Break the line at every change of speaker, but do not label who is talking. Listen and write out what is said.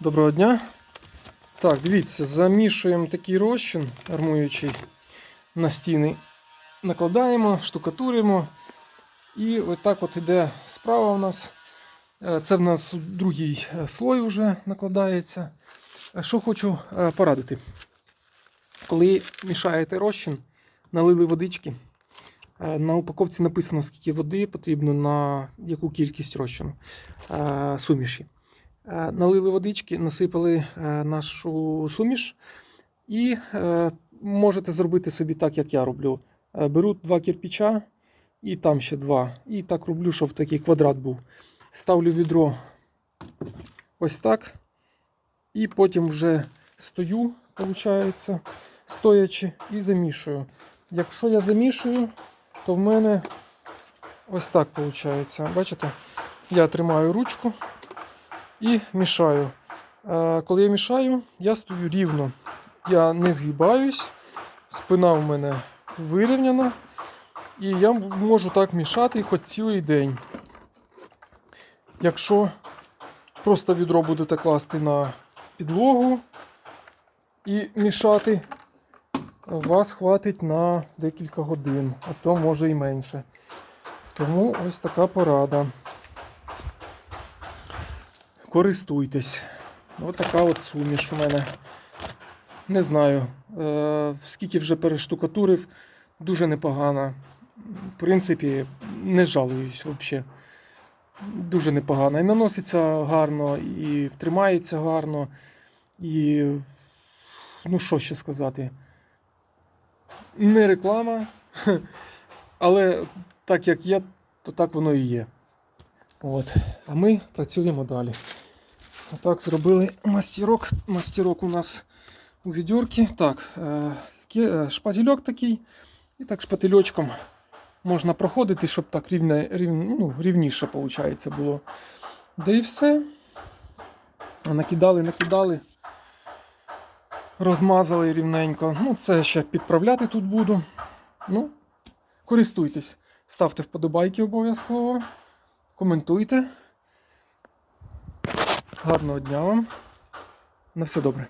Доброго дня. Так, дивіться, замішуємо такий розчин армуючий на стіни. Накладаємо, штукатуримо. І отак от іде справа у нас. Е, Це в нас другий е, слой вже накладається. Е, Що хочу порадити. Коли мішаєте розчин, налили водички. На упаковці написано, скільки води потрібно на яку кількість розчину суміші. Е, Налили водички, насипали е, нашу суміш, і е, можете зробити собі так, як я роблю. Беру два кирпича і там ще два. І так роблю, щоб такий квадрат був. Ставлю відро ось так. І потім вже стою, виходить, стоячи, і замішую. Якщо я замішую, то в мене ось так виходить. Бачите? Я тримаю ручку і мішаю. Е, Коли я мішаю, я стою рівно. Я не згибаюсь, спина в мене вирівняна. І я можу так мішати хоч цілий день. Якщо просто відро будете класти на підлогу і мішати, вас хватить на декілька годин, а то може і менше. Тому ось така порада. Користуйтесь. Ось така от суміш у мене. Не знаю, е, скільки вже перештукатурив, дуже непогана. В принципі, не жалуюсь взагалі. Дуже непогано. І наноситься гарно, і тримається гарно. І. Ну, що ще сказати? Не реклама. Але так як є, то так воно і є. От. А ми працюємо далі. Отак зробили мастірок. Мастірок у нас у відьорці. Так, е, е, шпательок такий. І так шпательочком можна проходити, щоб так рівне, рів, ну, рівніше виходить, було. Да і все. Накидали, накидали. Розмазали рівненько. Ну, це ще підправляти тут буду. Ну, користуйтесь. Ставте вподобайки обов'язково. Коментуйте. Гарного дня вам. На все добре.